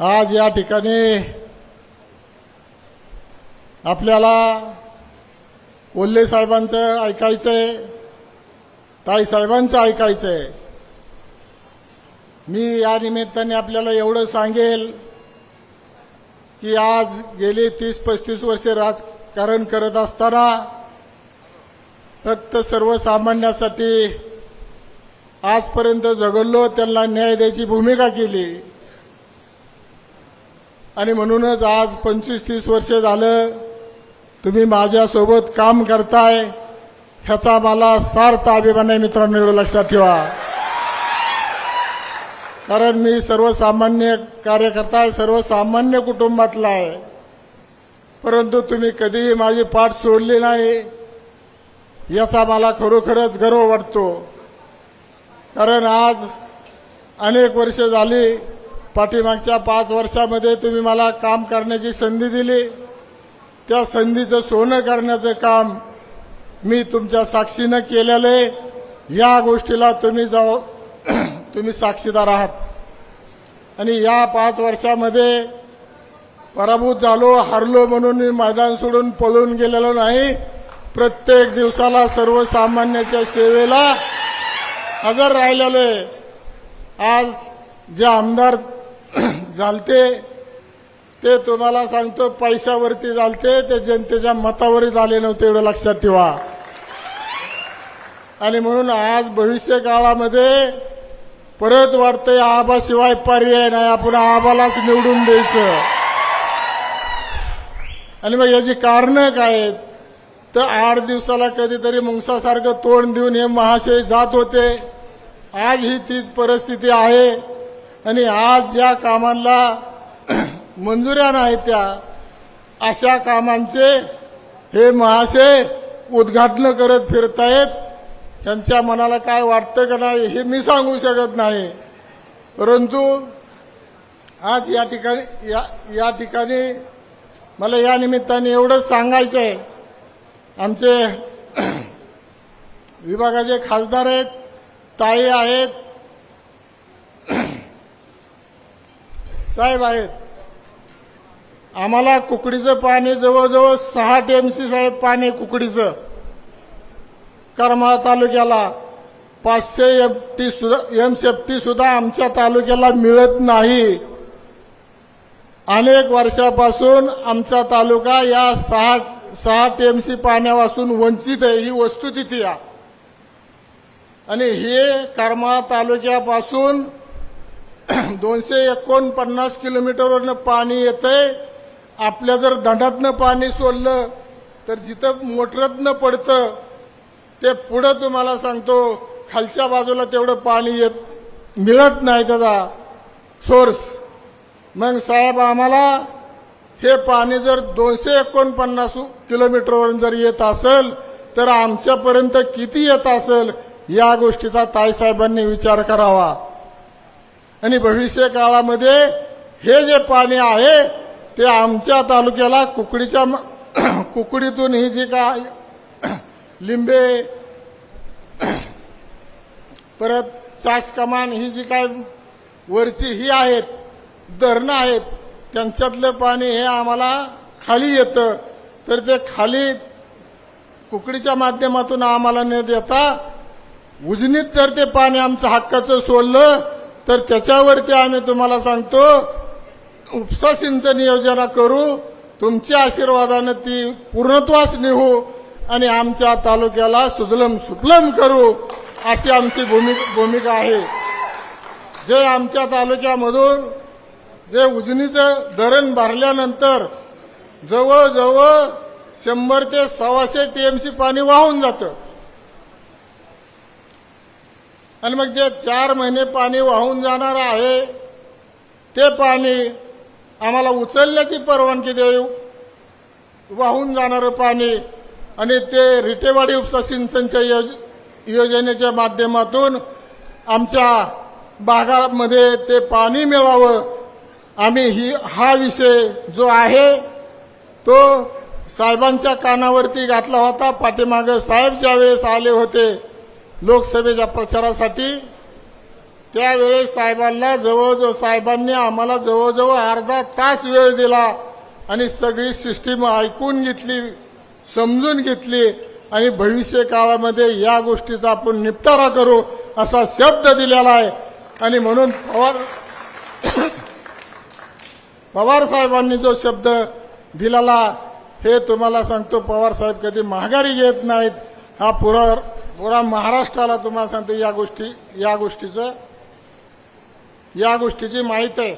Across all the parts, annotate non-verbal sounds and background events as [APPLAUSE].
आज या ठिकाणी आपल्याला कोल्हे साहेबांचं ऐकायचं आहे ताई साहेबांचं ऐकायचं आहे मी या निमित्ताने आपल्याला एवढं सांगेल की आज गेली तीस पस्तीस वर्षे राजकारण करत असताना फक्त सर्वसामान्यासाठी आजपर्यंत झगडलो त्यांना न्याय द्यायची भूमिका केली. आणि म्हणूनच आज पंचवीस तीस वर्ष झालं तुम्ही माझ्यासोबत काम करताय ह्याचा मला सार्थ अभिमान आहे मित्रांनो एवढं लक्षात ठेवा. कारण मी सर्वसामान्य कार्यकर्ता आहे सर्वसामान्य कुटुंबातला आहे. परंतु तुम्ही कधीही माझी पाठ सोडली नाही याचा मला खरोखरच गर्व वाटतो. कारण आज अनेक वर्ष झाली पाठीमागच्या पाच वर्षामध्ये तुम्ही मला काम करण्याची संधी दिली. त्या संधीचं सोनं करण्याचं काम मी तुमच्या साक्षीनं केलेलं आहे. या गोष्टीला तुम्ही जाऊ [CLEARS THROAT] तुम्ही साक्षीदार आहात. आणि या पाच वर्षामध्ये पराभूत झालो हरलो म्हणून मी मैदान सोडून पळून गेलेलो नाही. प्रत्येक दिवसाला सर्वसामान्याच्या सेवेला हजर राहिलेलो आहे. आज जे आमदार [CLEARS THROAT] झालते. ते तुम्हाला सांगतो पैशावरती झालते ते जनतेच्या मतावरही झाले नव्हते एवढं लक्षात ठेवा. आणि म्हणून आज भविष्य काळामध्ये परत वाटतंय आबाशिवाय पर्याय नाही आपण आबालाच निवडून द्यायचं. आणि मग याची कारणं काय आहेत? तर आठ दिवसाला कधीतरी मुंगसासारखं तोंड देऊन हे महाशय जात होते. आज ही तीच परिस्थिती आहे. आणि आज ज्या कामांना मंजुऱ्या नाही त्या अशा कामांचे हे महाशय उद्घाटन करत फिरतायत. त्यांच्या मनाला काय वाटतं का नाही हे मी सांगू शकत नाही. परंतु आज या ठिकाणी या या ठिकाणी मला या निमित्ताने एवढंच सांगायचं आहे आमचे [CLEARS THROAT] विभागाचे खासदार आहेत ताई आहेत साहेब आहेत. आम्हाला कुकडीचं पाणी जवळजवळ सहा टीएमसी साहेब पाणी कुकडीचं. करमाळा तालुक्याला पाचशे एम टी सुद्धा एम सेफ्टी सुद्धा आमच्या तालुक्याला मिळत नाही. अनेक वर्षापासून आमचा तालुका या सहा सहा टीएमसी पाण्यापासून वंचित आहे ही वस्तुस्थिती आहे. आणि हे करमाळा तालुक्यापासून [CLEARS THROAT] दोनशे एकोणपन्नास किलोमीटरवरनं पाणी येतंय. आपल्या जर दंडातनं पाणी सोडलं तर जिथं मोटरातनं पडतं ते पुढं तुम्हाला सांगतो खालच्या बाजूला तेवढं पाणी येत मिळत नाही त्याचा सोर्स मग साहेब आम्हाला हे पाणी जर दोनशे एकोणपन्नास किलोमीटरवरून जर येत असेल तर आमच्यापर्यंत किती येत असेल या गोष्टीचा ताईसाहेबांनी विचार करावा. आणि भविष्य काळामध्ये हे जे पाणी आहे ते आमच्या तालुक्याला कुकडीच्या म- [CLEARS THROAT] कुकडीतून ही जी काय [CLEARS THROAT] लिंबे [CLEARS THROAT] परत चास कमान ही जी काय वरची ही आहेत धरणं आहेत त्यांच्यातलं पाणी हे आम्हाला खाली येतं. तर ते खाली कुकडीच्या माध्यमातून आम्हाला न देता उजनीत जर ते पाणी आमचं हक्काचं सोडलं तर त्याच्यावरती आम्ही तुम्हाला सांगतो उपसा सिंचन योजना करू तुमच्या आशीर्वादानं ती पूर्णत्वास नेऊ आणि आमच्या तालुक्याला सुजलम सुफलम करू अशी आमची भूमिका भूमिका आहे. जे आमच्या तालुक्यामधून जे उजनीचं धरण भरल्यानंतर जवळजवळ शंभर ते सव्वाशे सी पाणी वाहून जातं. आणि मग जे चार महिने पाणी वाहून जाणार आहे ते पाणी आम्हाला उचलण्याची परवानगी देऊ? वाहून जाणारं पाणी आणि ते रिटेवाडी उपसा सिंचनच्या योज योजनेच्या माध्यमातून आमच्या भागामध्ये ते पाणी मिळावं. आम्ही ही हा विषय जो आहे तो साहेबांच्या कानावरती घातला होता. पाठीमागं साहेब ज्यावेळेस आले होते लोकसभेच्या प्रचारासाठी त्यावेळेस साहेबांना जवळजवळ साहेबांनी आम्हाला जवळजवळ अर्धा तास वेळ दिला आणि सगळी सिस्टीम ऐकून घेतली समजून घेतली आणि भविष्य काळामध्ये या गोष्टीचा आपण निपटारा करू असा शब्द दिलेला आहे. आणि म्हणून पवार पवार साहेबांनी जो शब्द दिलेला हे तुम्हाला सांगतो पवार साहेब कधी माघारी घेत नाहीत. हा पुरा पुरा महाराष्ट्राला तुम्हाला सांगतो या गोष्टी या गोष्टीचं. या गोष्टीची माहीत आहे.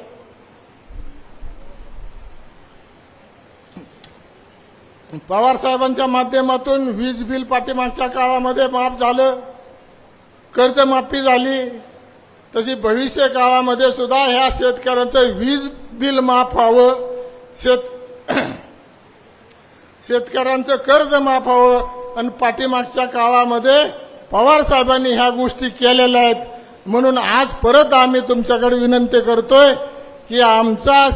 पवार साहेबांच्या माध्यमातून वीज बिल पाठीमागच्या काळामध्ये माफ झालं कर्जमाफी झाली तशी भविष्य काळामध्ये सुद्धा ह्या शेतकऱ्यांचं वीज बिल माफ व्हावं शेत [CLEARS THROAT] शेतकऱ्यांचं कर्ज माफ व्हावं आणि पाठीमागच्या काळामध्ये पवार साहेबांनी ह्या गोष्टी केलेल्या आहेत. म्हणून आज परत आम्ही तुमच्याकडे विनंती करतोय की आमचा